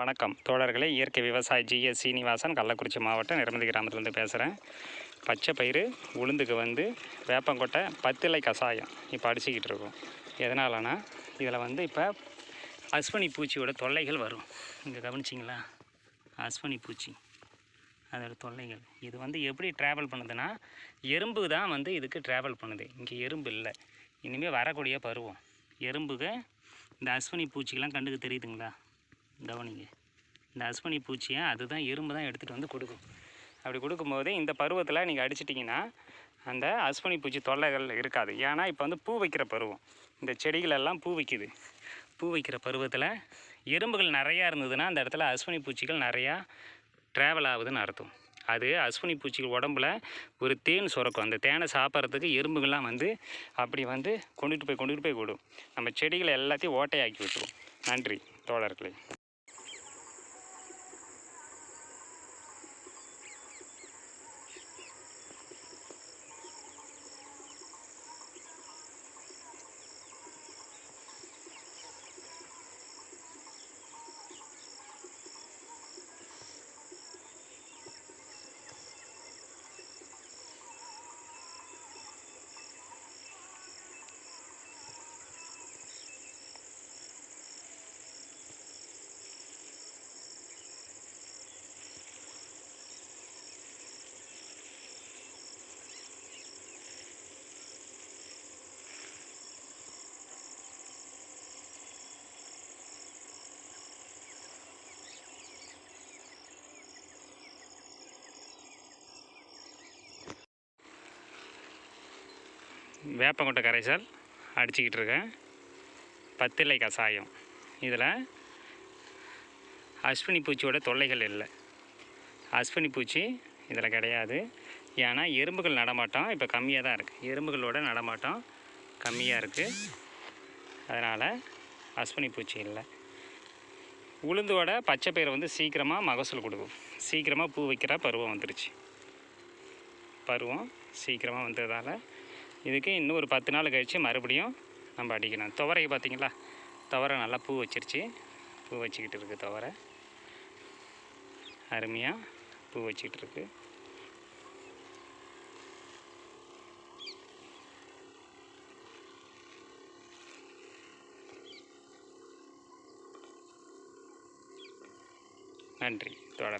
வணக்கம். தோழர்களே இயற்கை விவசாயி ஜிஎஸ் சீனிவாசன் கள்ளக்குறிச்சி மாவட்டம் நிரமதி கிராமத்துலேருந்து பேசுகிறேன் பச்சை பயிறு உளுந்துக்கு வந்து வேப்பங்கொட்டை பத்திலை கஷாயம் இப்போ அடிச்சுக்கிட்டு இருக்கோம். எதனாலனா இதில் வந்து இப்போ அஸ்வனி பூச்சியோட தொல்லைகள் வரும். இங்கே கவனிச்சிங்களா? அஸ்வனி பூச்சி அதோட தொல்லைகள். இது வந்து எப்படி ட்ராவல் பண்ணுதுன்னா எறும்பு தான் வந்து இதுக்கு ட்ராவல் பண்ணுது. இங்கே எறும்பு இல்லை. இனிமேல் வரக்கூடிய பருவம். எறும்புக்கு இந்த அஸ்வினி பூச்சிக்கெலாம் கண்டுக்கு தெரியுதுங்களா? கவனிங்க இந்த அஸ்வினி பூச்சியை அதுதான் எறும்பு தான் எடுத்துகிட்டு வந்து கொடுக்கும். அப்படி கொடுக்கும்போது இந்த பருவத்தில் நீங்கள் அடிச்சிட்டிங்கன்னா அந்த அஸ்வினி பூச்சி தொல்லைகள் இருக்காது. ஏன்னா இப்போ வந்து பூ வைக்கிற பருவம். இந்த செடிகளெல்லாம் பூ வைக்குது. பூ வைக்கிற பருவத்தில் எறும்புகள் நிறையா இருந்ததுன்னா அந்த இடத்துல அஸ்வினி பூச்சிகள் நிறையா ட்ராவல் ஆகுதுன்னு அர்த்தம். அது அஸ்வினி பூச்சிகள் உடம்புல ஒரு தேன் சுரக்கும். அந்த தேனை சாப்பிட்றதுக்கு எறும்புகள்லாம் வந்து அப்படி வந்து கொண்டுட்டு போய் கொண்டுட்டு போய் விடும் நம்ம செடிகளை எல்லாத்தையும் ஓட்டையாக்கி விட்டுரும். நன்றி தோழர்களே. வேப்பங்கொட்டை கரைசல் அடிச்சுக்கிட்டு இருக்கேன் பத்திலை கஷாயம் இதில் அஸ்வினி பூச்சியோட தொல்லைகள் இல்லை. அஸ்வினி பூச்சி இதில் கிடையாது. ஏன்னா எறும்புகள் நடமாட்டம் இப்போ கம்மியாக தான் இருக்குது. எறும்புகளோட நடமாட்டம் கம்மியாக இருக்குது. அதனால் அஸ்வினி பூச்சி இல்லை. உளுந்தோட பச்சை பயிரை வந்து சீக்கிரமாக மகசூல் கொடுக்கும். சீக்கிரமாக பூ வைக்கிற பருவம் வந்துருச்சு. பருவம் சீக்கிரமாக வந்ததால் இதுக்கு இன்னும் ஒரு பத்து நாள் கழித்து மறுபடியும் நம்ம அடிக்கணும். துவரையை பார்த்திங்களா? துவரை நல்லா பூ வச்சிருச்சு. பூ வச்சுக்கிட்டு இருக்கு துவரை. அருமையாக பூ வச்சுக்கிட்டு இருக்கு. நன்றி. தொடர்